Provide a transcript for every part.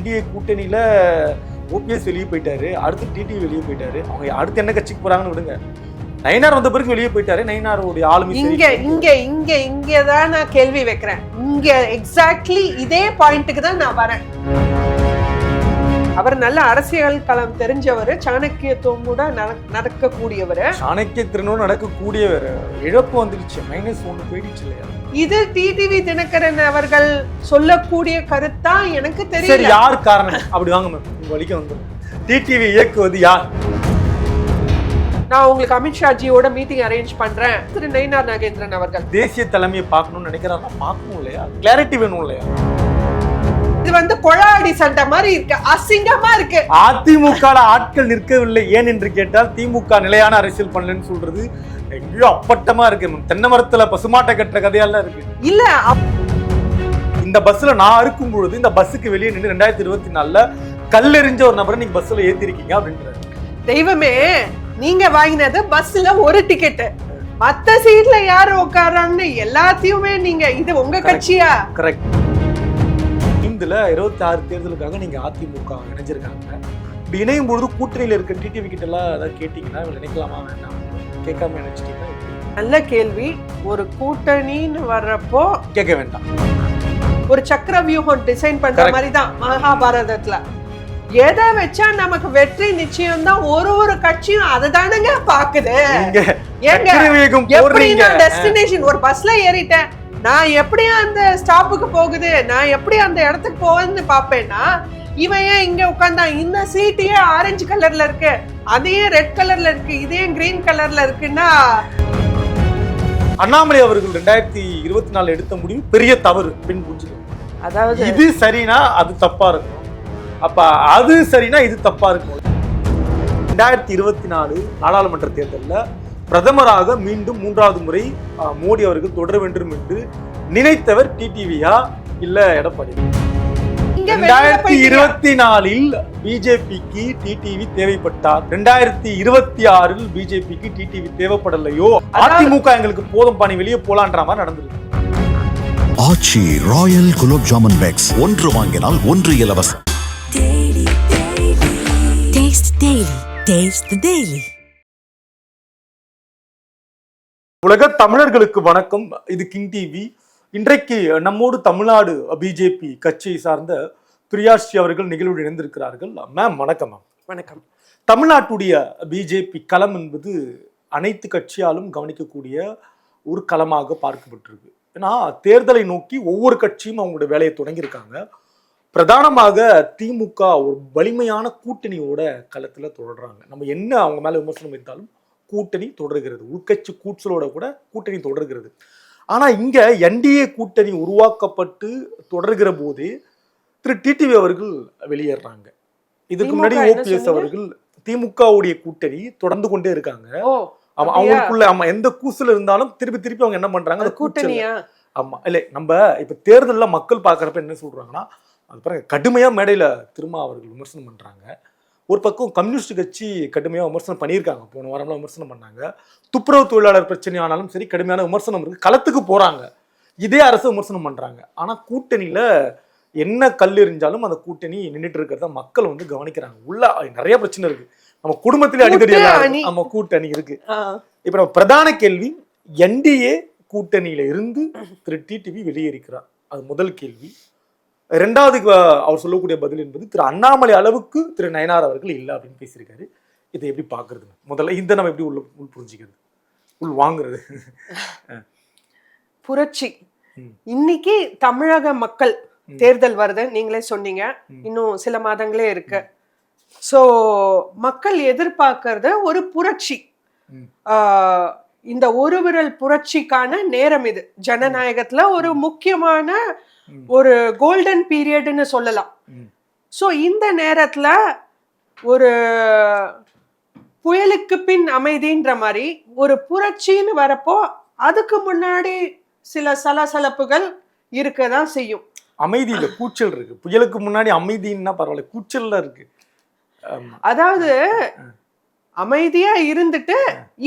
NDA கூட்டணியில OPS வெளியே போயிட்டாரு. அடுத்து டிடிவி வெளியே போயிட்டாரு. அவங்க அடுத்து என்ன கட்சிக்கு போறாங்கன்னு விடுங்க. நயினார் வந்த பிறகு வெளியே போயிட்டாரு. நயினாருடைய ஆளுமை. இங்க இங்க இங்க இங்க தான் நான் கேள்வி வைக்கிறேன். இங்க எக்ஸாக்ட்லி இதே பாயிண்ட்டுக்கு தான் நான் வரேன். அவர் நல்ல அரசியல் களம் தெரிஞ்சவர் சாணக்கியத்துவம் கூட நட- நடக்கக்கூடியவர். சாணக்கிய திருநூறு நடக்கக்கூடிய இழப்பு வந்துடுச்சு. மைனஸ் ஒன்று போயிடுச்சு இல்லையா? இது டிடிவி தினகரன் அவர்கள் சொல்லக்கூடிய கருத்தா எனக்கு சரி தெரியல. யார் காரணம்? அப்படி வாங்க மேம். உங்க வழிக்கு வந்துடும் டிடிவி இயக்குவது யார்? நான் உங்களுக்கு அமித்ஷாஜியோட மீட்டிங் அரேஞ்ச் பண்றேன். திரு நயினார் நாகேந்திரன் அவர்கள். தேசிய தலைமையை பார்க்கணும்னு நினைக்கிறாங்க பார்க்கணும் இல்லையா? கிளாரிட்டி வேணும் இல்லையா? இது வந்து கொழாடி சண்டை மாதிரி இருக்கு. அசிங்கமா இருக்கு. அதிமுக ஆட்கள் நிற்கவில்லை. ஏன் என்று கேட்டால் திமுக நிலையான அரசியல் பண்ணலன்னு சொல்றது எங்கேயோ அப்பட்டமா இருக்கு. தென்னை மரத்துல பசுமாட்டை கட்டுற கதையெல்லாம் இருக்கு. இல்ல இந்த பஸ்ல நான் இருக்கும் பொழுது இந்த பஸ்ஸுக்கு வெளியே நின்று ரெண்டாயிரத்தி இருபத்தி நாலுல கல்லெறிஞ்ச ஒரு நபரை நீங்க பஸ்ல ஏத்திருக்கீங்க அப்படின்றாரு. தெய்வமே நீங்க வாங்கினது பஸ்ல ஒரு டிக்கெட் மத்த சீட்ல யாரு உட்காராங்கன்னு எல்லாத்தையுமே நீங்க இது உங்க கட்சியா? கரெக்ட் இந்துல இருபத்தி ஆறு தேர்தலுக்காக நீங்க அதிமுக இணைஞ்சிருக்காங்க. இப்படி இணையும் பொழுது கூட்டணியில இருக்க டிடிவி கிட்ட எல்லாம் ஏதாவது கேட்டீங்கன்னா நினைக்கலாமா வேண்டாம்? கேட்காம நினைச்சிட்டீங்கன்னா நல்ல கேள்வி. ஒரு கூட்டணின்னு வர்றப்போ கேட்க வேண்டாம். ஒரு சக்கர வியூகம் டிசைன் பண்ற. மாதிரி தான் மகாபாரதத்துல. எதை வச்சா நமக்கு வெற்றி நிச்சயம் தான் ஒரு ஒரு கட்சியும் அதை தானங்க பாக்குது ஏங்க டெஸ்டினேஷன் ஒரு பஸ்ல ஏறிட்டேன். நான் எப்படி அந்த ஸ்டாப்புக்கு போகுது? நான் எப்படி அந்த இடத்துக்கு போகுதுன்னு பாப்பேன்னா இவன் ஏன் இங்க உட்கார்ந்தான் இந்த சீட் ஏன் ஆரஞ்சு கலர்ல இருக்கு? அதே ரெட் கலர்ல இருக்கு இதே கிரீன் கலர்ல இருக்குன்னா அண்ணாமலை அவர்கள் ரெண்டாயிரத்தி இருபத்தி நாலு எடுத்த முடிவு பெரிய தவறு பின் புரிஞ்சுக்கணும் அதாவது இது சரினா அது தப்பா இருக்கும். அப்ப அது சரினா இது தப்பா இருக்கும். ரெண்டாயிரத்தி இருபத்தி நாலு நாடாளுமன்ற தேர்தலில் பிரதமராக மீண்டும் மூன்றாவது முறை மோடி அவர்கள் தொடர வேண்டும் என்று நினைத்தவர் டிடிவியா இல்ல எடப்பாடி? ரெண்டாயிரத்தி. இருபத்தி நாலில் பிஜேபிக்கு டிடிவி தேவைப்பட்டார் ரெண்டாயிரத்தி இருபத்தி ஆறில் பிஜேபிக்கு டிடிவி தேவைப்படலையோ? அதிமுக எங்களுக்கு போதும் பாணி வெளியே போலான்ற மாதிரி நடந்திருக்கு. Aachi royal gulab jamun packs. ஒன்று வாங்கினால் ஒன்று இலவசம். Daily, உலக தமிழர்களுக்கு வணக்கம். இது கிங் டிவி. இன்றைக்கு நம்மோடு தமிழ்நாடு பிஜேபி கட்சியை சார்ந்த பிரியாஷி அவர்கள் நிகழ்வில் இணைந்திருக்கிறார்கள். மேம் வணக்கம் மேம். வணக்கம். தமிழ்நாட்டுடைய பிஜேபி களம் என்பது அனைத்து கட்சியாலும் கவனிக்கக்கூடிய ஒரு களமாக பார்க்கப்பட்டிருக்கு. ஏன்னா தேர்தலை நோக்கி ஒவ்வொரு கட்சியும் அவங்களுடைய வேலையை தொடங்கியிருக்காங்க. பிரதானமாக திமுக ஒரு வலிமையான கூட்டணியோட களத்துல தொடர்றாங்க. நம்ம என்ன அவங்க மேல விமர்சனம் வைத்தாலும் கூட்டணி தொடர்கிறது. உள்கட்சி கூச்சலோட கூட கூட்டணி தொடர்கிறது. ஆனா இங்க என்டிஏ கூட்டணி உருவாக்கப்பட்டு தொடர்கிற போதே திரு டிடிவி அவர்கள் வெளியேறாங்க. இதுக்கு முன்னாடி ஓபிஎஸ்? அவர்கள் திமுகவுடைய கூட்டணி தொடர்ந்து கொண்டே இருக்காங்க. அப்படியா? அவங்களுக்குள்ள ஆமா எந்த கூசல் இருந்தாலும் திருப்பி திருப்பி அவங்க என்ன பண்றாங்க? அந்த கூட்டணி கூட்டணியா? ஆமா இல்ல நம்ம இப்ப தேர்தல்ல மக்கள் பாக்குறப்ப என்ன சொல்றாங்கன்னா அது பாருங்க கடுமையா மேடையில திரும்ப அவர்கள் விமர்சனம் பண்றாங்க. ஒரு பக்கம் கம்யூனிஸ்ட் கட்சி கடுமையா விமர்சனம் பண்ணியிருக்காங்க. போன வாரம்லாம் விமர்சனம் பண்ணாங்க. துப்புரவு தொழிலாளர் பிரச்சனை ஆனாலும் சரி கடுமையான விமர்சனம் இருக்கு. களத்துக்கு போறாங்க. இதே அரசு விமர்சனம் பண்றாங்க. ஆனா கூட்டணியில என்ன கல் எறிஞ்சாலும் அந்த கூட்டணி நின்றுட்டு இருக்கிறத மக்கள் வந்து கவனிக்கிறாங்க. உள்ள நிறைய பிரச்சனை இருக்கு. நம்ம குடும்பத்திலே. இருக்கும். நம்ம கூட்டணி இருக்கு. இப்ப நம்ம பிரதான கேள்வி என்டிஏ கூட்டணியில இருந்து திரு டிடிவி வெளியேறிக்கிறார். அது முதல் கேள்வி. ரெண்டாவது அவர் சொல்லக்கூடிய பதில் என்பது திரு அண்ணாமலை அளவுக்கு திரு நயனார் அவர்கள் இல்லை அப்படின்னு பேசியிருக்காரு. இதை எப்படி பாக்குறது முதல்ல இந்த நம்ம எப்படி உள்ள உள் புரிஞ்சுக்கிறது? உள் வாங்குறது? புரட்சி. இன்னைக்கு தமிழக மக்கள். தேர்தல் வருது. நீங்களே சொன்னீங்க. இன்னும் சில மாதங்களே இருக்கு. சோ மக்கள் எதிர்பார்க்கறது ஒரு புரட்சி. இந்த ஒரு விரல் புரட்சிக்கான நேரம் இது. ஜனநாயகத்துல ஒரு முக்கியமான. ஒரு கோல்டன் பீரியட்னு சொல்லலாம். சோ இந்த நேரத்துல ஒரு புயலுக்கு பின் அமைதின்ற மாதிரி ஒரு புரட்சின்னு வரப்போ அதுக்கு முன்னாடி சில சலசலப்புகள் இருக்க தான் செய்யும். அமைதி இல்ல கூச்சல் இருக்கு. புயலுக்கு முன்னாடி அமைதின்னா பரவாயில்ல கூச்சல்ல இருக்கு. அதாவது அமைதியா இருந்துட்டு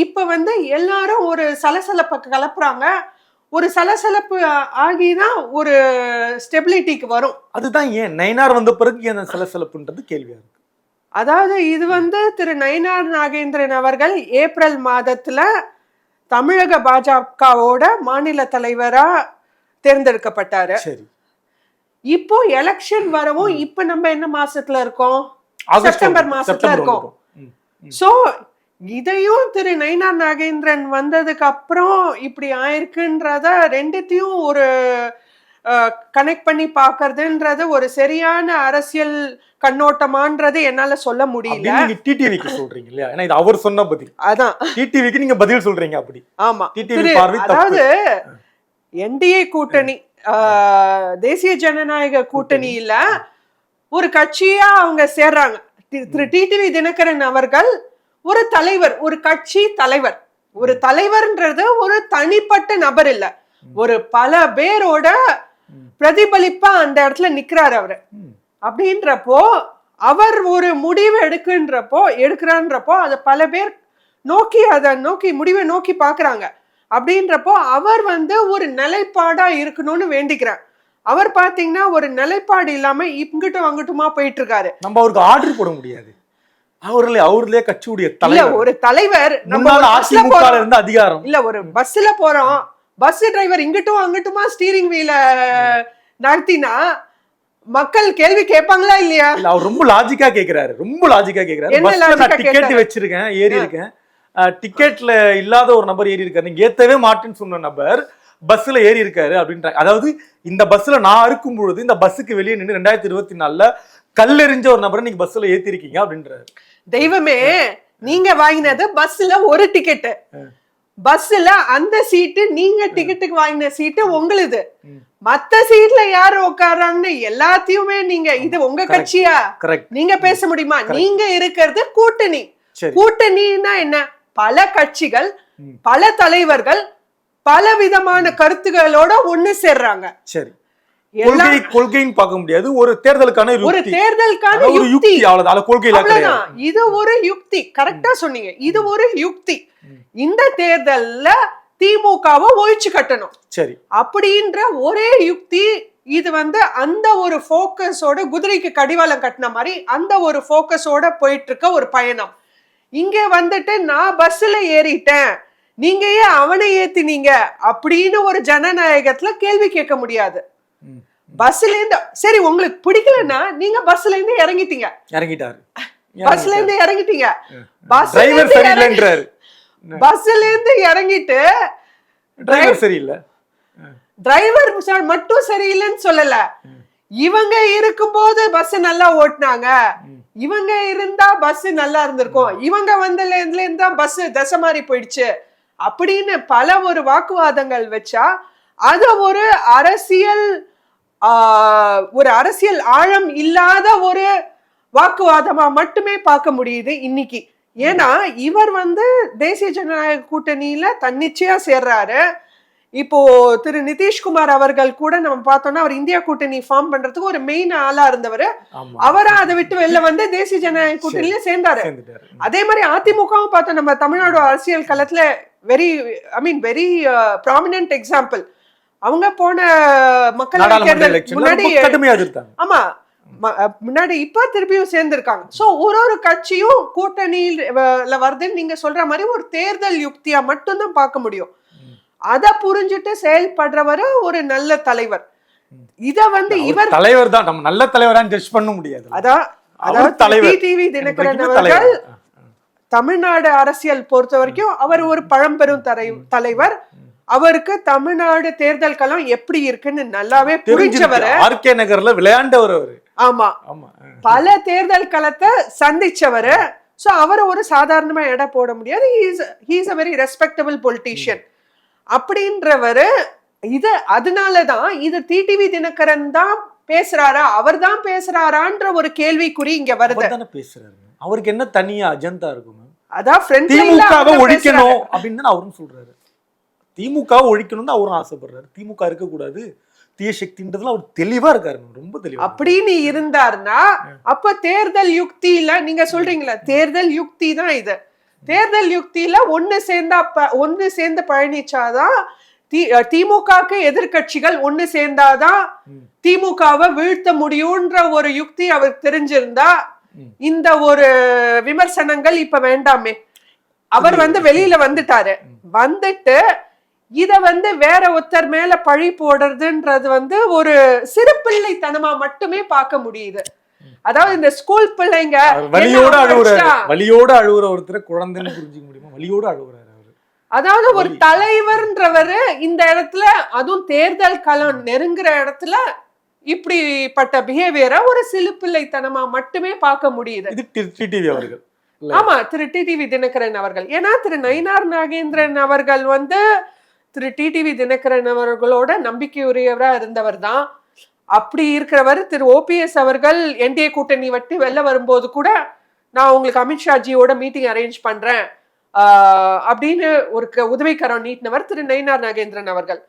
இப்ப வந்து எல்லாரும் ஒரு சலசலப்ப கலப்புறாங்க. ஒரு சலசலப்பு ஆ- ஆகிதான் ஒரு ஸ்டெபிலிட்டிக்கு வரும். அதுதான் ஏன்? நயனார் வந்த பிறகு ஏன் சலசலப்புன்றது கேள்வியா இருக்கு? அதாவது இது வந்து திரு நயினார் நாகேந்திரன் அவர்கள் ஏப்ரல் மாதத்துல தமிழக பாஜகவோட மாநில தலைவரா தேர்ந்தெடுக்கப்பட்டாரு. சரி. இப்போ எலெக்ஷன் வரவும் இப்ப நம்ம என்ன மாசத்துல இருக்கோம்? செப்டம்பர். மாசத்துல இருக்கோம். சோ இதையும் திரு நயினார் நாகேந்திரன் வந்ததுக்கு அப்புறம் இப்படி ஆயிருக்குன்றத ரெண்டுத்தையும் ஒரு கனெக்ட் பண்ணி பாக்குறதுன்றது ஒரு சரியான அரசியல் கண்ணோட்டமான்றது என்னால சொல்ல முடியல. நீங்க டிடிவிக்கு சொல்றீங்க இல்லையா? ஏன்னா இது அவர் சொன்ன பதில். அதான். டிடிவிக்கு நீங்க பதில் சொல்றீங்க அப்படி. ஆமா. டிடிவி. அதாவது என்டிஏ கூட்டணி ஆஹ், தேசிய ஜனநாயக கூட்டணியில ஒரு கட்சியா அவங்க சேர்றாங்க. திரு டிடிவி தினகரன் அவர்கள் ஒரு தலைவர் ஒரு கட்சி தலைவர். ஒரு தலைவர்ன்றது ஒரு தனிப்பட்ட நபர் இல்ல. ஒரு பல பேரோட பிரதிபலிப்பா அந்த இடத்துல நிக்கிறாரு அவரு. அப்படின்றப்போ அவர் ஒரு முடிவு எடுக்குன்றப்போ எடுக்கிறான்றப்போ அதை பல பேர் நோக்கி அதை நோக்கி முடிவை நோக்கி பாக்குறாங்க. அப்படின்றப்போ அவர் வந்து ஒரு நிலைப்பாடா இருக்கணும்னு வேண்டிக்கிறார் அவர் பாத்தீங்கன்னா ஒரு நிலைப்பாடு இல்லாம இங்கிட்டும் அங்கிட்டுமா போயிட்டு இருக்காரு. நம்ம அவருக்கு ஆர்டர் போட முடியாது. அவர்களே அவர்களே கட்சியுடைய தலைவர். ஒரு தலைவர் நம்ம அதிமுக இருந்த அதிகாரம். இல்ல ஒரு பஸ்ல போறோம். பஸ் டிரைவர் இங்கிட்டும் அங்கிட்டுமா ஸ்டீரிங் வீல நடத்தினா மக்கள் கேள்வி கேட்பாங்களா இல்லையா? இல்ல அவர் ரொம்ப லாஜிக்கா கேக்குறாரு. ரொம்ப லாஜிக்கா கேக்குறாரு. டிக்கெட்? வச்சிருக்கேன் ஏறி இருக்கேன். டிக்கெட்ல இல்லாத ஒரு நபர் ஏறி இருக்காரு. நீங்க ஏத்தவே மாட்டேன்னு சொன்ன நபர் பஸ்ல ஏறி இருக்காரு அப்படின்றாங்க அதாவது இந்த பஸ்ல நான் இருக்கும் பொழுது இந்த பஸ்ஸுக்கு வெளியே நின்று ரெண்டாயிரத்தி இருபத்தி நாலுல கல்லெறிஞ்ச ஒரு நபரை நீங்க பஸ்ல ஏத்தி இருக்கீங்க அப்படின்றாரு. தெய்வமே நீங்க வாங்கினது பஸ்ல ஒரு டிக்கெட் பஸ்ல அந்த சீட்டு நீங்க டிக்கெட்டுக்கு வாங்கின சீட்டு உங்களுது. மத்த சீட்ல யாரு உட்கார்றாங்கன்னு எல்லாத்தையுமே நீங்க இது உங்க. கட்சியா? நீங்க பேச முடியுமா? நீங்க இருக்கிறது கூட்டணி. கூட்டணின்னா என்ன? பல கட்சிகள். பல தலைவர்கள் பல விதமான கருத்துகளோட ஒண்ணு சேர்றாங்க. சரி. கொள்கை கொள்கைன்னு பார்க்க முடியாது. ஒரு தேர்தலுக்கான ஒரு. தேர்தலுக்கான ஒரு யுக்தி. அவ்வளவுதான். அவ்வளவுதான். இது ஒரு யுக்தி. கரெக்டா சொன்னீங்க. இது ஒரு யுக்தி. இந்த தேர்தல்ல திமுகவை ஒழிச்சு கட்டணும். சரி. அப்படின்ற ஒரே யுக்தி இது வந்து அந்த ஒரு ஃபோக்கஸோட குதிரைக்கு கடிவாளம் கட்டின மாதிரி அந்த ஒரு ஃபோக்கஸோட போயிட்டு இருக்க ஒரு பயணம். இங்க வந்துட்டு நான் பஸ்ல ஏறிட்டேன். நீங்க ஏன் அவனை ஏத்தினீங்க? அப்படின்னு ஒரு ஜனநாயகத்துல கேள்வி கேட்க முடியாது. பஸ்ல இருந்து சரி உங்களுக்கு பிடிக்கலன்னா நீங்க பஸ்ல இருந்து இறங்கிட்டீங்க. இறங்கிட்டாரு. பஸ்ல இருந்து இறங்கிட்டீங்க பஸ்ல டிரைவர் இருந்து பஸ்ல இருந்து இறங்கிட்டு டிரைவர் சரியில்லை. டிரைவர் மட்டும் சரியில்லைன்னு சொல்லல. இவங்க இருக்கும்போது பஸ் நல்லா ஓட்டுனாங்க. இவங்க இருந்தா பஸ் நல்லா இருந்திருக்கும். இவங்க வந்ததுல இருந்து பஸ் தசை மாறி போயிடுச்சு. அப்படின்னு பல ஒரு வாக்குவாதங்கள் வச்சா அத ஒரு அரசியல் ஒரு அரசியல் ஆழம் இல்லாத ஒரு வாக்குவாதமா மட்டுமே பார்க்க முடியுது இன்னைக்கு. ஏன்னா இவர் வந்து தேசிய ஜனநாயக கூட்டணியில தன்னிச்சையா சேர்றாரு. இப்போ திரு நிதிஷ்குமார் அவர்கள் கூட நம்ம பார்த்தோம்னா அவர் இந்தியா கூட்டணி ஃபார்ம் பண்றதுக்கு ஒரு மெயின் ஆளா இருந்தவர். அவரா அதை விட்டு வெளில வந்து தேசிய ஜனநாயக கூட்டணியில சேர்ந்தாரு. அதே மாதிரி அதிமுகவும் பார்த்தோம் நம்ம தமிழ்நாடு அரசியல் களத்துல very I mean very prominent example அவங்க போன தேர்தல் எலெக்ஷன் முன்னாடி கடுமையா ஆமா. முன்னாடி இப்ப திருப்பியும் சேர்ந்திருக்காங்க. சோ ஒரு ஒரு கட்சியும் கூட்டணியில வருதுன்னு நீங்க சொல்ற மாதிரி ஒரு தேர்தல் யுக்தியா மட்டும்தான் பார்க்க முடியும். அத புரிஞ்சுட்டு செயல்படுறவர் ஒரு நல்ல தலைவர். இத வந்து இவர் தலைவர் தான். நம்ம நல்ல தலைவரான்னு ஜட்ஜ் பண்ண முடியாது. அதான் அதாவது தலைவர். டிவி தினகரன் அவர்கள் தலைவர். தமிழ்நாடு அரசியல் பொறுத்த வரைக்கும் அவர் ஒரு பழம்பெரும் தலைவர். அவருக்கு தமிழ்நாடு தேர்தல் களம் எப்படி இருக்குன்னு நல்லாவே புரிஞ்சவர். ஆர்கே நகர்ல விளையாண்டவர் அவரு. ஆமா. ஆமா. பல தேர்தல் களத்தை சந்திச்சவரு. சோ அவரை ஒரு சாதாரணமா எடை போட முடியாது. He's a very respectable politician அப்படின்றவரு இது அதனாலதான் இது டிடிவி தினகரன் தான் பேசுறாரா அவர் தான் பேசுறாரான்ற ஒரு கேள்விக்குறி இங்க வருது. தானே பேசுறாரு. அவருக்கு என்ன தனியா அஜெண்டா இருக்கும்? அதான் தான் ஒழிக்கணும். அப்படின்னு தானே அவரும் சொல்றாரு. திமுகவை ஒழிக்கணும் தான் அவரும் ஆசைப்படுறாரு. திமுக இருக்கக்கூடாது. தீய சக்தின்றதுல அவர் தெளிவா இருக்காரு. ரொம்ப தெளிவா அப்படின்னு இருந்தாருன்னா அப்ப தேர்தல் யுக்தியில நீங்க சொல்றீங்களா தேர்தல் யுக்தி தான் இது. தேர்தல் யுக்தியில ஒண்ணு சேர்ந்தா ஒண்ணு சேர்ந்து அஹ் திமுகக்கு எதிர்க்கட்சிகள் ஒண்ணு சேர்ந்தாதான். திமுகவை வீழ்த்த முடியும்ன்ற ஒரு யுக்தி அவருக்கு தெரிஞ்சிருந்தா. இந்த ஒரு விமர்சனங்கள் இப்ப வேண்டாமே. அவர் வந்து வெளியில வந்துட்டாரு. வந்துட்டு இத வந்து வேற ஒருத்தர் மேல பழி போடுறதுன்றது வந்து ஒரு சிறு பிள்ளைத்தனமா மட்டுமே பார்க்க முடியுது. அதாவது இந்த ஸ்கூல் பிள்ளைங்க வலியோட அழுவுற? வலியோட அழுவுற ஒருத்தரை குழந்தைன்னு புரிஞ்சுக்க முடியுமா? வலியோட அழுவுறாரு அவரு. அதாவது ஒரு. தலைவர்ன்றவரு இந்த இடத்துல அதுவும் தேர்தல் களம் நெருங்குற இடத்துல இப்படிப்பட்ட பிஹேவியரை ஒரு சிலுப்பிள்ளைத்தனமா மட்டுமே பார்க்க முடியுது. இது அவர்கள். ஆமா திரு டிடிவி தினகரன் அவர்கள். ஏன்னா திரு நயினார் நாகேந்திரன் அவர்கள் வந்து திரு டிடிவி தினகரன் அவர்களோட நம்பிக்கையுரியவரா இருந்தவர் தான் அப்படி இருக்கிறவர் திரு ஓபிஎஸ் அவர்கள் என்டிஏ கூட்டணி வட்டி வெளில வரும்போது கூட நான் உங்களுக்கு அமித்ஷாஜியோட மீட்டிங் அரேஞ்ச் பண்றேன். அப்படின்னு ஒரு உதவிக்கரம் நீட்டினவர் திரு நயினார் நாகேந்திரன் அவர்கள்.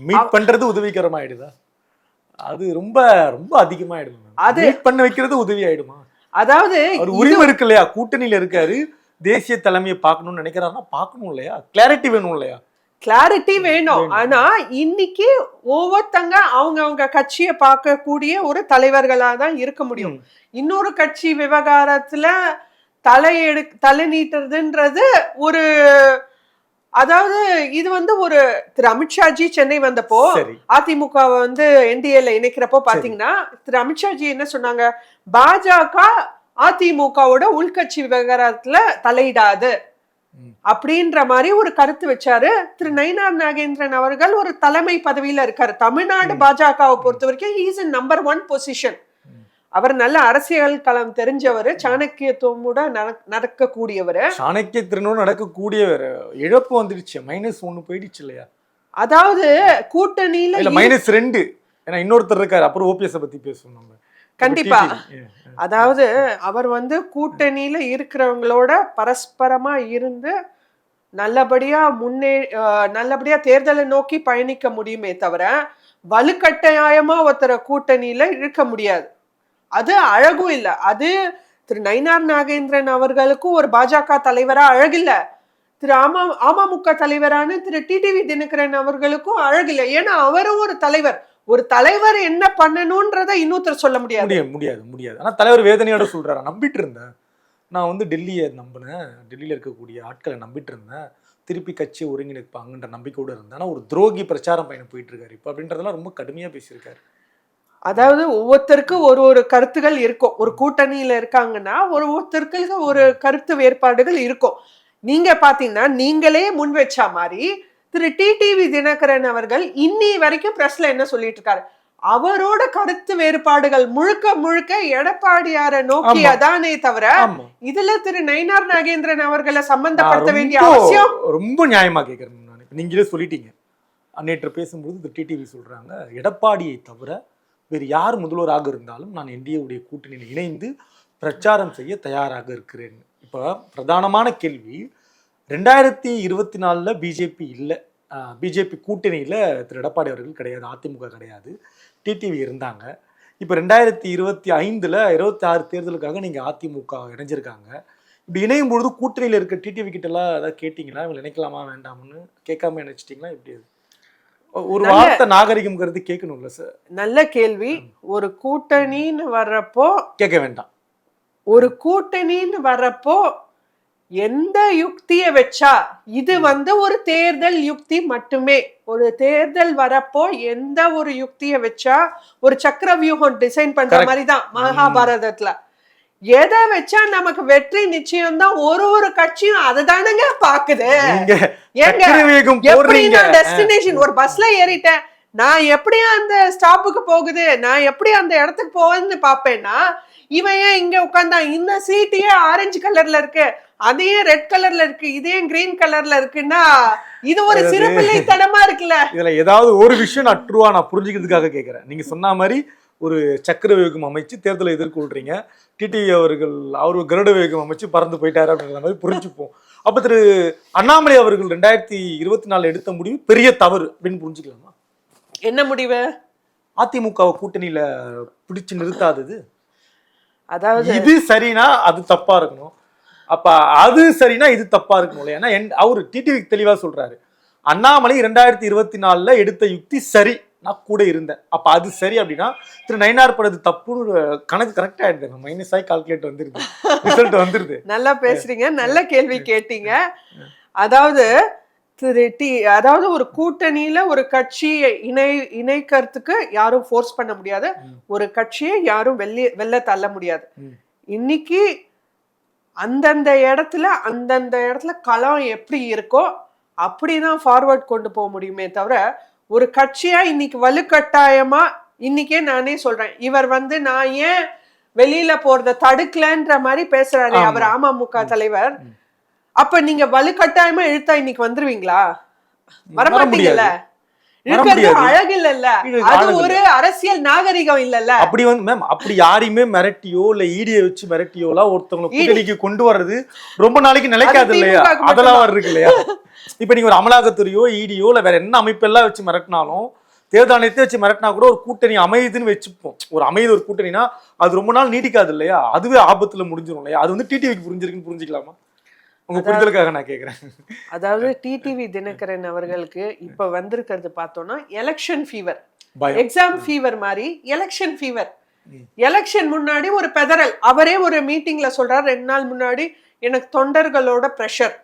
மீட் பண்றது உதவிகரமாயிடுதா அது ரொம்ப ரொம்ப அதிகமாயிடும் அது- பண்ண வைக்கிறது உதவி ஆயிடுமா அதாவது அவர் உரிமை இருக்கு இல்லையா கூட்டணியில இருக்காரு தேசிய தலைமையை பார்க்கணும்னு நினைக்கிறாருன்னா பார்க்கணும் இல்லையா? கிளாரிட்டி வேணும் இல்லையா? கிளாரிட்டி வேணும். ஆனா இன்னைக்கு ஒவ்வொருத்தங்க அவங்க அவங்க கட்சியை பார்க்கக்கூடிய ஒரு தலைவர்களா தான் இருக்க முடியும். இன்னொரு கட்சி விவகாரத்துல தலை எடு தலை நீட்டுறதுன்றது ஒரு அதாவது இது வந்து ஒரு திரு அமித்ஷாஜி சென்னை வந்தப்போ சரி அதிமுக வந்து என்டிஏல இணைக்கிறப்போ பாத்தீங்கன்னா திரு அமித்ஷாஜி என்ன சொன்னாங்க பாஜக அதிமுகவோட உள்கட்சி விவகாரத்துல தலையிடாது. அப்படின்ற மாதிரி ஒரு கருத்து வச்சாரு திரு நயினார் நாகேந்திரன் அவர்கள். ஒரு தலைமை பதவியில இருக்காரு. தமிழ்நாடு. பாஜகவை பொறுத்த வரைக்கும் is in number one position. அவர் நல்ல அரசியல் களம் தெரிஞ்சவர் சாணக்கியத்துவமோட நடக்- நடக்கக்கூடியவர். சாணக்கிய திறனோடு நடக்கக்கூடிய ஒரு இழப்பு வந்துடுச்சு. மைனஸ் ஒன்னு போயிடுச்சு இல்லையா? அதாவது கூட்டணியில மைனஸ் ரெண்டு. ஏன்னா இன்னொருத்தர் இருக்காரு. அப்புறம் ஓபிஎஸ் பத்தி பேசுவோம் நம்ம. கண்டிப்பா. அதாவது அவர் வந்து கூட்டணியில இருக்கிறவங்களோட பரஸ்பரமா இருந்து நல்லபடியா முன்னே நல்லபடியா தேர்தலை நோக்கி பயணிக்க முடியுமே தவிர வலுக்கட்டாயமா ஒருத்தர கூட்டணியில இழுக்க முடியாது. அது அழகும் இல்ல. அது திரு நயினார் நாகேந்திரன் அவர்களுக்கும் ஒரு பாஜக தலைவரா அழகில்ல. திரு அம அமமுக தலைவரான திரு டிடிவி தினகரன் அவர்களுக்கும் அழகில்லை. ஏன்னா அவரும் ஒரு தலைவர். ஒரு தலைவர் என்ன பண்ணணும்ன்றத இன்னொருத்தர் சொல்ல முடியாது. முடியாது முடியாது முடியாது. ஆனா தலைவர் வேதனையோட சொல்றாரு. நம்பிட்டு இருந்தேன். நான் வந்து டெல்லியை நம்பினேன். டெல்லியில இருக்கக்கூடிய ஆட்களை நம்பிட்டு இருந்தேன். திருப்பி கட்சியை ஒருங்கிணைப்பாங்கன்ற நம்பிக்கையோட இருந்தேன். ஆனா ஒரு துரோகி பிரச்சாரம் பயணம் போயிட்டு இருக்காரு. இப்போ அப்படின்றதெல்லாம் ரொம்ப கடுமையா பேசியிருக்காரு. அதாவது ஒவ்வொருத்தருக்கும் ஒரு ஒரு கருத்துகள் இருக்கும். ஒரு கூட்டணியில இருக்காங்கன்னா ஒரு ஒவ்வொருத்தருக்கு ஒரு கருத்து வேறுபாடுகள் இருக்கும். நீங்க பாத்தீங்கன்னா நீங்களே முன் வச்ச மாதிரி திரு டிடிவி தினகரன் அவர்கள் இன்னி வரைக்கும் பிரஸ்ல என்ன சொல்லிட்டு இருக்காரு அவரோட கருத்து வேறுபாடுகள் முழுக்க முழுக்க எடப்பாடியார நோக்கியதானே தவிர ஆமா. இதுல திரு நயினார் நாகேந்திரன் அவர்களை சம்பந்தப்படுத்த வேண்டிய அவசியம்? ரொம்ப நியாயமா கேட்கறேன் நான் நீங்களே சொல்லிட்டீங்க. நேற்று பேசும்போது இந்த டிடிவி சொல்றாங்க எடப்பாடியை தவிர வேறு யார் முதல்வராக இருந்தாலும் நான் என்டிஏ உடைய கூட்டணியில் இணைந்து பிரச்சாரம் செய்ய தயாராக இருக்கிறேன். இப்போ பிரதானமான கேள்வி ரெண்டாயிரத்தி இருபத்தி நாலில் பிஜேபி இல்லை. பிஜேபி கூட்டணியில் திரு எடப்பாடி அவர்கள் கிடையாது அதிமுக கிடையாது டிடிவி இருந்தாங்க. இப்போ ரெண்டாயிரத்தி இருபத்தி ஐந்தில் இருபத்தி ஆறு தேர்தலுக்காக நீங்கள் அதிமுக இணைஞ்சிருக்காங்க. இப்படி இணையும் பொழுது கூட்டணியில் இருக்க டிடிவி கிட்டலாம் ஏதாவது கேட்டிங்களா? இவங்க நினைக்கலாமா வேண்டாம்னு கேட்காம நினைச்சிட்டிங்களா இப்படி அது? ஒ- ஒரு வார்த்தை நாகரிகம் கருத்து கேட்கணும்ல சார் நல்ல கேள்வி. ஒரு கூட்டணின்னு வர்றப்போ கேட்க வேண்டாம். ஒரு கூட்டணின்னு வர்றப்போ எந்த யுக்திய வச்சா இது வந்து ஒரு தேர்தல் யுக்தி மட்டுமே. ஒரு தேர்தல் வரப்போ எந்த ஒரு யுக்திய வச்சா ஒரு சக்கர வியூகம் டிசைன் பண்ற. மாதிரி தான் மகாபாரதத்துல. எதை வச்சா நமக்கு வெற்றி நிச்சயம் தான் ஒரு ஒரு கட்சியும் அதுதானுங்க பாக்குது. டெஸ்டினேஷன் ஒரு பஸ்ல ஏறிட்டேன். நான் எப்படி அந்த ஸ்டாப்புக்கு போகுது? நான் எப்படி அந்த இடத்துக்கு போவேன்னு பாப்பேன்னா இவன் ஏன் இங்க உட்கார்ந்தான்? இந்த சீட்டையே ஆரஞ்சு கலர்ல இருக்கு. அதையே ரெட் கலர்ல இருக்கு. இதே கிரீன் கலர்ல இருக்குன்னா இது ஒரு சிறுபிள்ளைத்தனமா இருக்குல்ல? இதுல ஏதாவது ஒரு விஷயம் நான் ட்ரூவா நான் புரிஞ்சுக்கிறதுக்காக கேட்கறேன் நீங்க சொன்ன மாதிரி ஒரு சக்கர வேகம் அமைச்சு தேர்தலை எதிர்கொள்றீங்க. டிடிவி அவர்கள் அவர் கருட வேகம் அமைச்சு பறந்து போயிட்டாரு அப்படின்ற மாதிரி புரிஞ்சுப்போம். அப்ப திரு அண்ணாமலை அவர்கள் ரெண்டாயிரத்தி இருபத்தி நாலு எடுத்த முடிவு பெரிய தவறு அப்படின்னு புரிஞ்சுக்கலாமா? என்ன முடிவு? அதிமுகவை கூட்டணியில பிடிச்சு நிறுத்தாதது. அதாவது இது சரினா அது தப்பா இருக்கணும். அப்ப அது சரினா இது தப்பா இருக்கணும் ஏன்னா அவரு டிடிவி தெளிவா சொல்றாரு. அண்ணாமலை இரண்டாயிரத்தி இருபத்தி நாலுல எடுத்த யுக்தி சரி. நான் கூட இருந்தேன். அப்ப அது சரி அப்படின்னா திரு நயினார் படது தப்புன்னு கணக்கு கரெக்ட் ஆயிடுது மைனஸ் ஆகி கால்குலேட் வந்துருது. ரிசல்ட் வந்துருது. நல்லா பேசுறீங்க. நல்ல கேள்வி கேட்டீங்க. அதாவது திரு டி அதாவது ஒரு கூட்டணியில ஒரு கட்சியை இணை இணைக்கிறதுக்கு யாரும் ஃபோர்ஸ் பண்ண முடியாது. ஒரு கட்சியை யாரும் வெளிய வெளில தள்ள முடியாது. இன்னைக்கு அந்தந்த இடத்துல அந்தந்த இடத்துல களம் எப்படி இருக்கோ அப்படிதான் ஃபார்வர்ட் கொண்டு போக முடியுமே தவிர ஒரு கட்சியா இன்னைக்கு வலுக்கட்டாயமா இன்னைக்கே நானே சொல்றேன் இவர் வந்து நான் ஏன் வெளியில போறத தடுக்கலன்ற மாதிரி பேசுறாரு. அவர் அமமுக தலைவர். அப்ப நீங்க வலுக்கட்டாயமா இழுத்தா இன்னைக்கு வந்துருவீங்களா? வர வரமாட்டீங்கல்ல. அழகு இல்லல்ல அது ஒரு அரசியல் நாகரிகம் இல்லல்ல. அப்படி வந்து மேம் அப்படி யாரையுமே மிரட்டியோ இல்ல ஈடியை வச்சு மிரட்டியோ எல்லாம் கூட்டணிக்கு கொண்டு வர்றது ரொம்ப நாளைக்கு நிலைக்காது இல்லையா? அதெல்லாம் இருக்கு இல்லையா? இப்ப நீங்க ஒரு அமலாக்கத்துறையோ ஈடியோ இல்ல வேற என்ன அமைப்பெல்லாம் வச்சு மிரட்டினாலும் தேர்தல் ஆணையத்தை வச்சு மிரட்டினா கூட ஒரு கூட்டணி அமையுதுன்னு வச்சுப்போம். ஒரு அமையுது ஒரு கூட்டணினா அது ரொம்ப நாள் நீடிக்காது இல்லையா? அதுவே ஆபத்துல முடிஞ்சிடும் இல்லையா? அது வந்து டிடிவிக்கு புரிஞ்சிருக்குன்னு புரிஞ்சுக்கலாமா? உங்க புரிதலுக்காக நான் கேக்குறேன். அதாவது டிடிவி தினகரன் அவர்களுக்கு இப்ப வந்திருக்கிறது பார்த்தோம்னா எலெக்ஷன் ஃபீவர் எக்ஸாம் ஃபீவர் மாதிரி எலெக்ஷன் ஃபீவர் எலெக்ஷன் முன்னாடி ஒரு பெதறல். அவரே ஒரு மீட்டிங்ல சொல்றாரு ரெண்டு நாள் முன்னாடி எனக்கு தொண்டர்களோட ப்ரெஷர்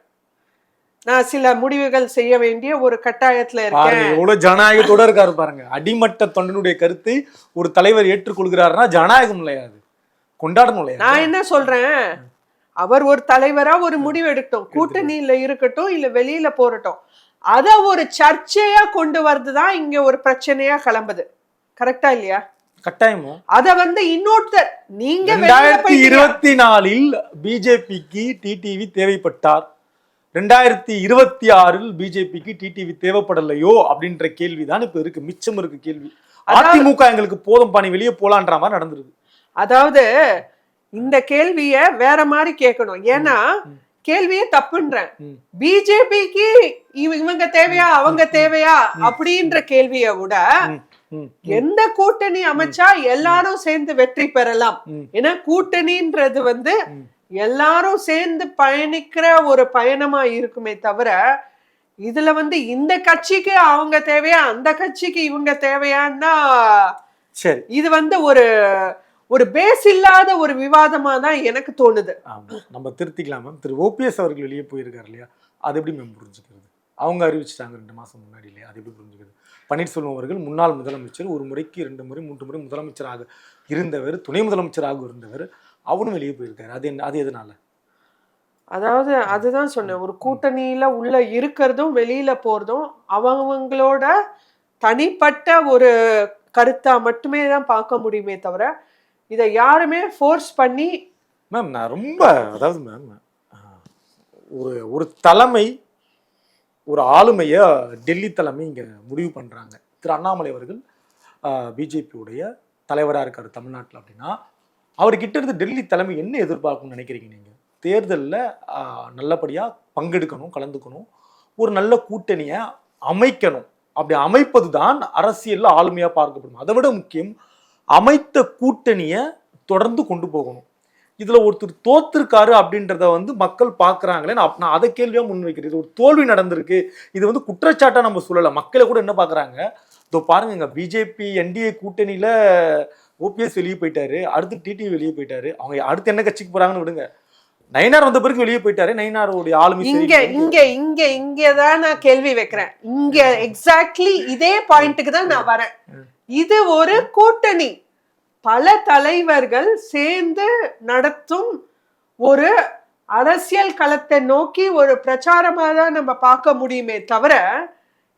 நான் சில முடிவுகள் செய்ய வேண்டிய ஒரு கட்டாயத்துல இருக்கேன். எவ்வளவு ஜனநாயகத்தோட இருக்காரு பாருங்க. அடிமட்ட தொண்டனுடைய கருத்தை ஒரு தலைவர் ஏற்றுக்கொள்கிறாருன்னா ஜனநாயகம் இல்லையா அது? கொண்டாடணும் இல்லையா? நான் என்ன சொல்றேன்? அவர் ஒரு தலைவரா ஒரு முடிவு எடுக்கட்டும் கூட்டணியில இருக்கட்டும் இல்ல வெளியில போறட்டும். அத ஒரு சர்ச்சையா கொண்டு வரதுதான் இங்க ஒரு பிரச்சனையா கிளம்புது. கரெக்டா இல்லையா? கட்டாயமும் அத வந்து இன்னொருத்தர் நீங்க ரெண்டாயிரத்தி. இருபத்தி நாலில் பிஜேபிக்கு டிடிவி தேவைப்பட்டார். ரெண்டாயிரத்தி இருபத்தி ஆறில் பிஜேபிக்கு டிடிவி தேவைப்படலையோ அப்படின்ற கேள்விதான் இப்ப இருக்கு. மிச்சம் இருக்கு கேள்வி. அதிமுக எங்களுக்கு போதும் பாணி வெளியே போலான்ற மாதிரி நடந்துருக்கு. அதாவது இந்த கேள்விய வேற மாதிரி கேட்கணும். ஏன்னா கேள்வியே தப்புன்றேன். பிஜேபிக்கு இவங்க தேவையா அவங்க தேவையா அப்படின்ற கேள்விய விட எந்த கூட்டணி அமைச்சா எல்லாரும் சேர்ந்து வெற்றி பெறலாம். ஏன்னா கூட்டணின்றது வந்து. எல்லாரும் சேர்ந்து பயணிக்கிற ஒரு பயணமா இருக்குமே தவிர இதுல வந்து இந்த கட்சிக்கு அவங்க தேவையா அந்த கட்சிக்கு இவங்க தேவையான்னா சரி. இது வந்து ஒரு ஒரு பேஸ் இல்லாத ஒரு விவாதமா தான் எனக்கு தோணுது. நம்ம திருத்திக்கலாம் மேம் திரு ஓபிஎஸ் அவர்கள் வெளியே போயிருக்காரு இல்லையா? அது எப்படி மேம் புரிஞ்சுக்கிறது? அவங்க அறிவிச்சிட்டாங்க ரெண்டு மாசம் முன்னாடி இல்லையா? அது எப்படி புரிஞ்சுக்கிறது? பன்னீர்செல்வம் அவர்கள் முன்னாள் முதலமைச்சர் ஒரு முறைக்கு ரெண்டு முறை மூன்று முறை முதலமைச்சராக இருந்தவர் துணை முதலமைச்சராக இருந்தவர் அவரும் வெளியே போயிருக்காரு. அது என்ன அது எதனால? அதாவது அதுதான் சொன்னேன். ஒரு கூட்டணியில உள்ள இருக்கிறதும் வெளியில போறதும் அவங்களோட தனிப்பட்ட ஒரு கருத்தா மட்டுமே தான் பார்க்க முடியுமே தவிர இதை யாருமே ஃபோர்ஸ் பண்ணி மேம் நான் ரொம்ப அதாவது மேம் ஒரு ஒரு தலைமை ஒரு ஆளுமையை டெல்லி தலைமை இங்கே முடிவு பண்ணுறாங்க திரு அண்ணாமலை அவர்கள் பிஜேபியுடைய தலைவராக இருக்கார் தமிழ்நாட்டில் அப்படின்னா அவர்கிட்ட இருந்து டெல்லி தலைமை என்ன எதிர்பார்க்கணும்னு நினைக்கிறீங்க நீங்கள் தேர்தலில் நல்லபடியாக பங்கெடுக்கணும் கலந்துக்கணும் ஒரு நல்ல கூட்டணியை அமைக்கணும். அப்படி அமைப்பது தான் அரசியலில் ஆளுமையாக பார்க்கப்படும்? அதை விட முக்கியம் அமைத்த கூட்டணியை தொடர்ந்து கொண்டு போகணும். இதுல ஒருத்தர் தோத்திருக்காரு அப்படின்றத வந்து மக்கள் பாக்குறாங்களே. நான் நான் அதை கேள்வியா முன்வைக்கிறேன். இது ஒரு தோல்வி நடந்திருக்கு. இது வந்து குற்றச்சாட்டா நம்ம சொல்லல. மக்களை கூட என்ன பாக்குறாங்க? இதோ பாருங்க இங்க பிஜேபி என்டிஏ கூட்டணியில ஓபிஎஸ் வெளியே போயிட்டாரு. அடுத்து டிடி வெளியே போயிட்டாரு. அவங்க அடுத்து என்ன கட்சிக்கு போறாங்கன்னு விடுங்க. நயினார் வந்த பிறகு வெளியே போயிட்டாரு. நயினாரோடைய ஆளுமை இங்க. இங்க இங்க இங்க தான் நான் கேள்வி வைக்கிறேன். இங்க எக்ஸாக்ட்லி இதே பாயிண்ட்டுக்கு தான் நான் வரேன். இது ஒரு கூட்டணி. பல தலைவர்கள் சேர்ந்து நடத்தும் ஒரு அரசியல் களத்தை நோக்கி ஒரு பிரச்சாரமா தான் நம்ம பார்க்க முடியுமே தவிர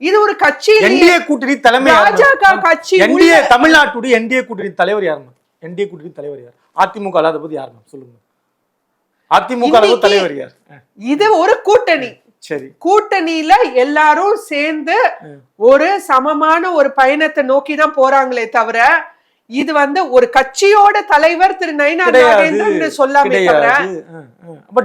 இது ஒரு கட்சி என்டிஏ கூட்டணி தலைமை பாஜக கட்சி என்டிஏ தமிழ்நாட்டுடைய என்டிஏ கூட்டணி தலைவர் யார் என்டிஏ கூட்டணி தலைவர் யார்? அதிமுக அல்லாத போது யார் சொல்லுங்க அதிமுக தலைவர் யார்? இது ஒரு கூட்டணி. சரி கூட்டணியில எல்லாரும் சேர்ந்து. ஒரு சமமான ஒரு பயணத்தை நோக்கி தான் போறாங்களே தவிர இது வந்து ஒரு கட்சியோட தலைவர் திரு நயினார். நாகேந்திரன் சொல்லாமே தவிர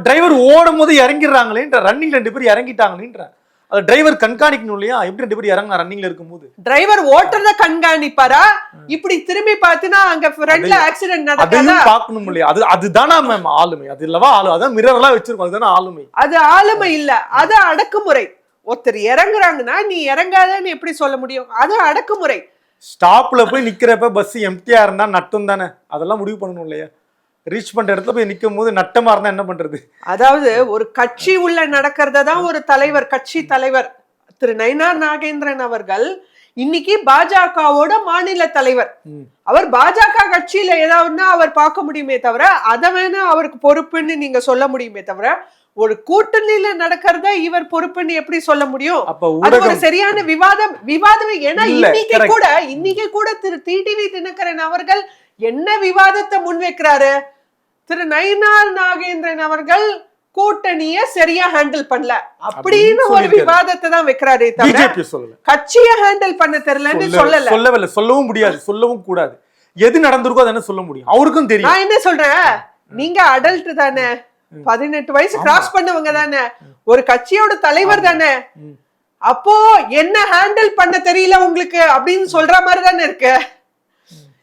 டிரைவர் ஓடும் போது இறங்கிடுறாங்களேன்ற ரன்னிங் ரெண்டு பேர் இறங்கிட்டாங்களேன்ற அது டிரைவர் கண்காணிக்கணும் இல்லையா? எப்படி ரெண்டு பேர் இறங்கினா ரன்னிங்ல இருக்கும்போது? டிரைவர் ஓட்டுறத கண்காணிப்பாரா? இப்படி திரும்பி பார்த்தினா அங்க ஃப்ரண்ட்ல ஆக்சிடென்ட் நடக்காதா? பார்க்கணும் இல்லையா? அது அதுதானா மேம் ஆளுமை? அது இல்லவா? ஆளு அதான் மிரர் எல்லாம் வச்சிருக்கோம். அதுதானே ஆளுமை? அது ஆளுமை இல்ல. அது அடக்குமுறை. ஒருத்தர் இறங்குறாங்கன்னா நீ இறங்காதன்னு எப்படி சொல்ல முடியும்? அது அடக்குமுறை. ஸ்டாப்ல போய் நிக்கிறப்ப பஸ் எம்டியா இருந்தா நட்டம் தானே? அதெல்லாம் முடிவு பண்ணணும் இல்லையா? ரீச் பண்ற இடத்துல போய் நிக்கும் போது நட்டமா இருந்தா என்ன பண்றது அதாவது ஒரு கட்சி உள்ள நடக்கிறத தான் ஒரு தலைவர் கட்சி தலைவர் திரு நயினார் நாகேந்திரன் அவர்கள் இன்னைக்கு பாஜகவோட மாநில தலைவர். அவர் பாஜக கட்சியில ஏதாவதுன்னா அவர் பார்க்க முடியுமே தவிர அதை வேணா அவருக்கு பொறுப்புன்னு நீங்க சொல்ல முடியுமே தவிர ஒரு கூட்டணியில நடக்கிறத இவர் பொறுப்புன்னு எப்படி சொல்ல முடியும் அப்ப அது ஒரு சரியான விவாதம் விவாதமே ஏன்னா இன்னைக்கு. கூட இன்னைக்கு கூட திரு டிடிவி தினகரன் அவர்கள் என்ன விவாதத்தை முன்வைக்கிறாரு? திரு நயினார் நாகேந்திரன் அவர்கள் கூட்டணிய சரியா ஹேண்டில் பண்ணல. அப்படின்னு ஒரு. விவாதத்தை தான் வைக்கிறாரே தவிர கட்சிய ஹேண்டில் பண்ண தெரியலன்னு சொல்ல- சொல்லல. சொல்லவே இல்லை. சொல்லவும் முடியாது சொல்லவும் கூடாது. எது நடந்திருக்கோ அதை சொல்ல முடியும்? அவருக்கும் தெரியும். நான் என்ன சொல்றேன்? நீங்க அடல்ட் தானே. பதினெட்டு வயசு கிராஸ் பண்ணவங்க தானே. ஒரு கட்சியோட தலைவர் தானே. அப்போ என்ன ஹேண்டில் பண்ண தெரியல உங்களுக்கு அப்படின்னு சொல்ற மாதிரி தானே இருக்கு.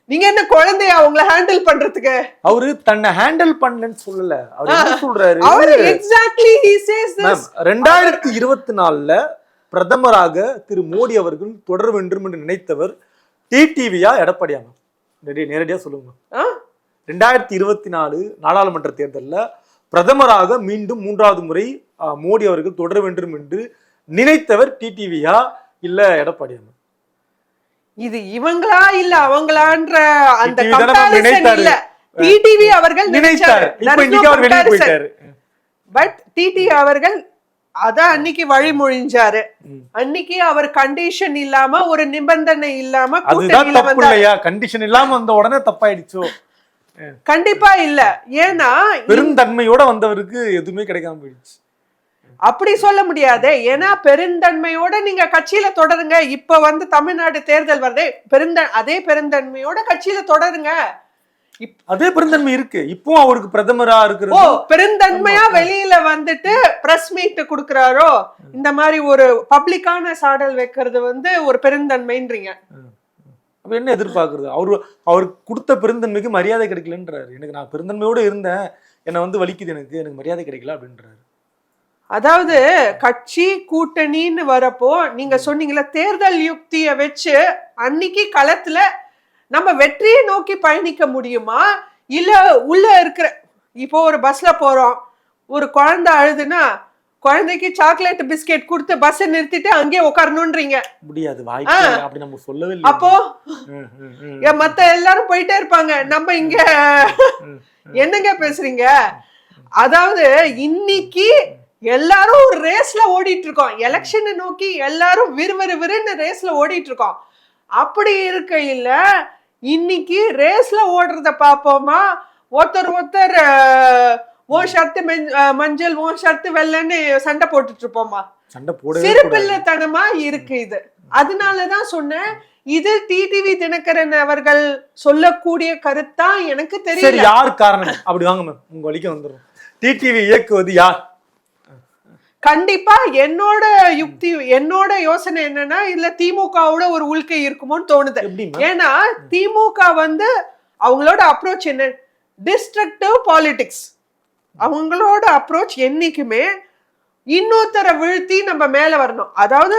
நீங்க என்ன குழந்தையா உங்களை ஹேண்டில் பண்றதுக்கு? அவரு தன்னை ஹேண்டில் பண்ணலன்னு சொல்லல. அவர் என்ன சொல்றாரு? அவரு எக்ஸாக்ட்லி மேம் ரெண்டாயிரத்தி இருபத்தி நாலுல பிரதமராக திரு மோடி அவர்கள் தொடர வேண்டும் என்று நினைத்தவர் டிடிவியா எடப்பாடியா மேம் நேரடி- நேரடியா சொல்லுங்க? ரெண்டாயிரத்தி இருபத்தி நாலு நாடாளுமன்ற தேர்தல்ல பிரதமராக மீண்டும் மூன்றாவது முறை மோடி அவர்கள் தொடர வேண்டும் என்று நினைத்தவர் டிடிவியா இல்ல எடப்பாடியா இது இவங்களா இல்ல அவங்களான்ற அந்த கம்பாரிசன் நினைத்தாரு. இல்ல. டிடிவி அவர்கள் பட் டிடி அவர்கள் அத அன்னைக்கு வழிமொழிஞ்சாரு. அன்னைக்கு அவர் கண்டிஷன் இல்லாம ஒரு நிபந்தனை இல்லாம கண்டிஷன் இல்லாம வந்த உடனே தப்பாயிடுச்சோ? கண்டிப்பா இல்ல. ஏன்னா பெருந்தன்மையோட வந்தவருக்கு எதுவுமே கிடைக்காம போயிடுச்சு. அப்படி சொல்ல முடியாது. ஏன்னா பெருந்தன்மையோட நீங்க கட்சியில தொடருங்க. இப்ப வந்து தமிழ்நாடு தேர்தல் வருதே. பெருந்த அதே பெருந்தன்மையோட கட்சியில தொடருங்க. அதே பெருந்தன்மை இருக்கு. இப்போ அவருக்கு பிரதமரா ஓ இருக்கிறது பெருந்தன்மையா வெளியில வந்துட்டு பிரஸ் மீட் குடுக்கறாரோ? இந்த மாதிரி ஒரு பப்ளிக்கான சாடல் வைக்கிறது வந்து ஒரு பெருந்தன்மைன்றீங்க. அப்ப என்ன எதிர்பார்க்கறது? அவரு அவருக்கு கொடுத்த பெருந்தன்மைக்கு மரியாதை கிடைக்கலன்றாரு. எனக்கு நான் பெருந்தன்மையோட இருந்தேன். என்னை வந்து வலிக்குது எனக்கு. எனக்கு மரியாதை கிடைக்கல அப்படின்றாரு. அதாவது கட்சி கூட்டணின்னு வரப்போ நீங்க சொன்னீங்கல்ல தேர்தல் யுக்திய வச்சு அன்னைக்கு களத்துல நம்ம வெற்றியை நோக்கி பயணிக்க முடியுமா? இல்ல உள்ள இருக்கிற இப்போ ஒரு பஸ்ல போறோம். ஒரு குழந்தை அழுதுன்னா குழந்தைக்கு சாக்லேட் பிஸ்கெட் கொடுத்து பஸ் நிறுத்திட்டு அங்கேயே உட்காரணுன்றீங்க. முடியாது. அப்படி நம்ம சொல்லவே அப்போ மத்த எல்லாரும் போயிட்டே இருப்பாங்க. நம்ம இங்க. என்னங்க பேசுறீங்க? அதாவது இன்னைக்கு எல்லாரும் ஒரு ரேஸ்ல ஓடிட்டு இருக்கோம் எலெக்ஷனை நோக்கி எல்லாரும் விறுவிறு விறுன்னு ரேஸ்ல ஓடிட்டு இருக்கோம் அப்படி இருக்கையில இன்னைக்கு ரேஸ்ல ஓடுறத பாப்போமா? ஒருத்தர் ஒருத்தர் அஹ், உன் ஷர்ட் மஞ்சள் உன் ஷர்ட் வெள்ளைன்னு சண்டை போட்டுட்டு இருப்போமா சண்டை போடவே சிறு கூடாது. பிள்ளைத்தனமா இருக்கு இது. அதனாலதான் சொன்னேன் இது டிடிவி தினகரன் அவர்கள் சொல்லக்கூடிய கருத்தா எனக்கு சரி தெரியல. யார் காரணம்? அப்படி வாங்க மேம் உங்க வழிக்கு வந்துடும் டிடிவி இயக்குவது யார்? கண்டிப்பா என்னோட யுக்தி என்னோட யோசனை என்னன்னா இல்ல திமுகவோட ஒரு உள்கை இருக்குமோன்னு தோணுது. ஏன்னா திமுக வந்து அவங்களோட அப்ரோச் என்ன? டிஸ்ட்ரக்டிவ் பாலிடிக்ஸ் அவங்களோட அப்ரோச் என்னைக்குமே இன்னொருத்தரை வீழ்த்தி நம்ம மேல வரணும். அதாவது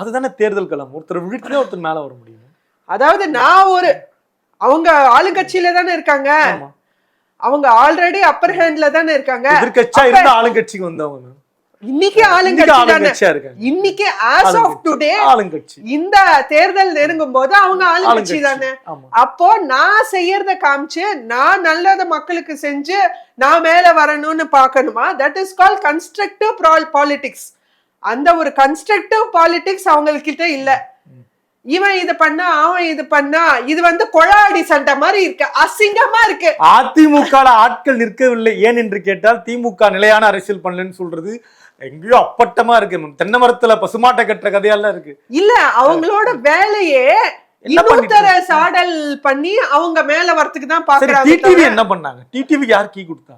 அதுதானே தேர்தல். களம் ஒருத்தர் வீட்டுல ஒருத்தர் மேல வர முடியும். அதாவது நான் ஒரு அவங்க ஆளுங்கட்சியில தானே இருக்காங்க. அவங்க ஆல்ரெடி அப்பர் ஹேண்ட்ல தானே இருக்காங்க. எதிர்கட்சியா இருந்த ஆளுங்கட்சிக்கு வந்தவங்க. இன்னைக்கு ஆளுங்கட்சி இன்னைக்கு ஆஸ் ஆஃப். டுடே ஆளுங்கட்சி. இந்த தேர்தல் நெருங்கும் போது அவங்க ஆளுங்கட்சி. தானே அப்போ நான் செய்யறத காமிச்சு நான் நல்லத மக்களுக்கு செஞ்சு நான் மேல வரணும்னு பார்க்கணுமா? That is call constructive politics அந்த ஒரு கன்ஸ்ட்ரக்டிவ் பாலிடிக்ஸ் அவங்கக்கிட்ட இல்ல. இவன் இது பண்ணா அவன் இது பண்ணா இது வந்து கொழாடி சண்டை மாதிரி இருக்கு அசிங்கமா இருக்கு. அதிமுக ஆட்கள் நிற்கவில்லை. ஏன் என்று கேட்டால் திமுக நிலையான அரசியல் பண்ணலன்னு சொல்றது எங்கேயோ அப்பட்டமா இருக்கு. தென்னை மரத்துல பசுமாட்டை கட்டுற கதையெல்லாம் இருக்கு. இல்ல அவங்களோட வேலையே சாடல் பண்ணி அவங்க மேல வரத்துக்கு தான் பாக்குறாங்க டிடிவி என்ன பண்ணாங்க? டிடிவிக்கு யார் கீ கொடுத்தா?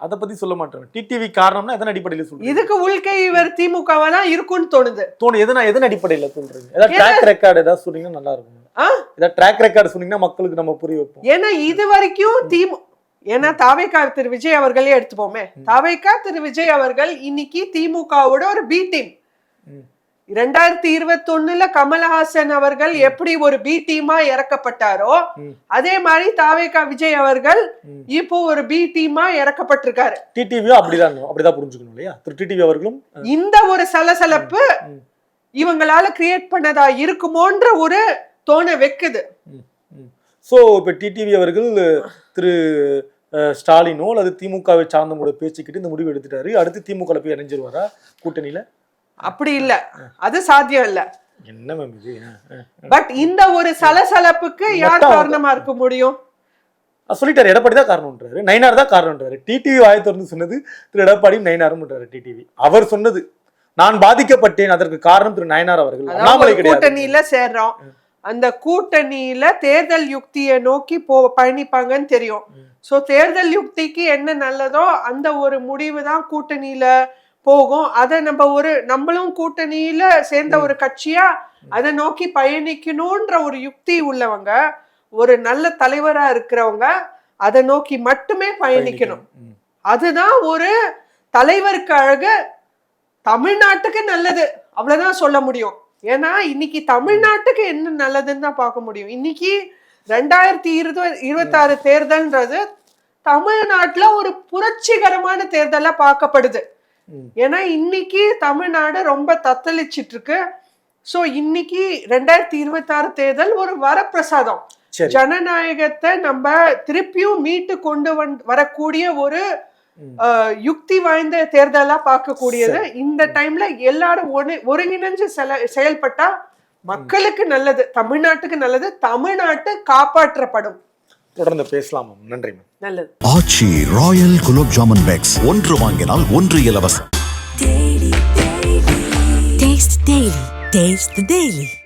அத பத்தி சொல்ல மாட்டேன். டிடிவி காரணம்னா எதன் அடிப்படையில சொல்றீங்க இதுக்கு உள்கை இவர் திமுகவா தான் இருக்கும்னு தோணுது. தோணு எதனா எதன் அடிப்படையில சொல்றீங்க ஏதாவது ட்ராக் ரெக்கார்டு ஏதாவது சொன்னீங்கன்னா நல்லா இருக்கும். ஆ? ஏதாவது ட்ராக் ரெக்கார்டு சொன்னீங்கன்னா மக்களுக்கு நம்ம புரிய வைப்போம். ஏன்னா இது வரைக்கும் திமு ஏன்னா தாவைக்கா திரு விஜய் அவர்களே எடுத்துப்போமே. தாவைக்கா திரு விஜய் அவர்கள் இன்னைக்கு திமுகவோட ஒரு பி டீம். ரெண்டாயிரத்தி இருபத்தொன்னுல கமலஹாசன் அவர்கள் எப்படி ஒரு பி டீமா இறக்கப்பட்டாரோ. அதே மாதிரி தாவேகா விஜய் அவர்கள். இப்போ ஒரு பி டீமா இறக்கப்பட்டிருக்காரு. டிடிவியும் அப்படிதான் அப்படிதான் புரிஞ்சுக்கணும் இல்லையா? திரு டிடிவி அவர்களும் இந்த ஒரு சலசலப்பு. இவங்களால கிரியேட் பண்ணதா இருக்குமோன்ற ஒரு தோண வைக்குது. ஸோ இப்போ டிடிவி அவர்கள் திரு ஸ்டாலினோ அல்லது திமுகவை சார்ந்தவங்களோட பேச்சுக்கிட்டு இந்த முடிவு எடுத்துட்டாரு. அடுத்து திமுக போய் இணைஞ்சிருவாரா கூட்டணியில? அப்படி இல்ல. அது சாத்தியம் இல்ல. என்ன மேம் இது. பட் இந்த ஒரு சலசலப்புக்கு யார் காரணமா இருக்க முடியும்? சொல்லிட்டாரு எடப்பாடி தான் காரணம்ன்றாரு. நயினார் தான் காரணம்ன்றாரு. டிடிவி வாயை திறந்து சொன்னது திரு எடப்பாடி நயினாரும்ன்றாரு டிடிவி அவர் சொன்னது நான் பாதிக்கப்பட்டேன் அதற்கு காரணம் திரு நயனார் அவர்கள். அண்ணாமலை கூட்டணியில சேர்றோம். அந்த கூட்டணியில தேர்தல் யுக்தியை நோக்கி போ பயணிப்பாங்கன்னு தெரியும். சோ தேர்தல் யுக்திக்கு என்ன நல்லதோ அந்த ஒரு முடிவு தான் கூட்டணியில போகும். அதை நம்ம ஒரு நம்மளும் கூட்டணியில சேர்ந்த ஒரு கட்சியா அதை நோக்கி பயணிக்கணும்ன்ற ஒரு யுக்தி உள்ளவங்க ஒரு நல்ல தலைவரா இருக்கிறவங்க அதை நோக்கி மட்டுமே பயணிக்கணும். அதுதான் ஒரு தலைவருக்கு அழகு. தமிழ்நாட்டுக்கு நல்லது. அவ்வளவுதான் சொல்ல முடியும். ஏன்னா இன்னைக்கு தமிழ்நாட்டுக்கு என்ன நல்லதுன்னு தான் பார்க்க முடியும். இன்னைக்கு ரெண்டாயிரத்தி இருபது இருபத்தாறு தேர்தல்ன்றது தமிழ்நாட்டுல ஒரு புரட்சிகரமான தேர்தலா பார்க்கப்படுது. ஏன்னா இன்னைக்கு தமிழ்நாடு ரொம்ப தத்தளிச்சிட்டு இருக்கு சோ இன்னைக்கு ரெண்டாயிரத்தி இருபத்தாறு தேர்தல் ஒரு வரப்பிரசாதம். ஜனநாயகத்தை நம்ம திருப்பியும் மீட்டு கொண்டு வந் வரக்கூடிய ஒரு யுக்தி வாய்ந்த தேர்தலா பார்க்கக்கூடியது. இந்த டைம்ல எல்லாரும் ஒரு- ஒருங்கிணைஞ்சு செல- செயல்பட்டா மக்களுக்கு நல்லது தமிழ்நாட்டுக்கு நல்லது தமிழ்நாட்டு காப்பாற்றப்படும். தொடர்ந்து பேசலாம். நன்றி மேம். நல்லது. Aachi royal gulab jamun packs. ஒன்று வாங்கினால் ஒன்று இலவசம். Daily,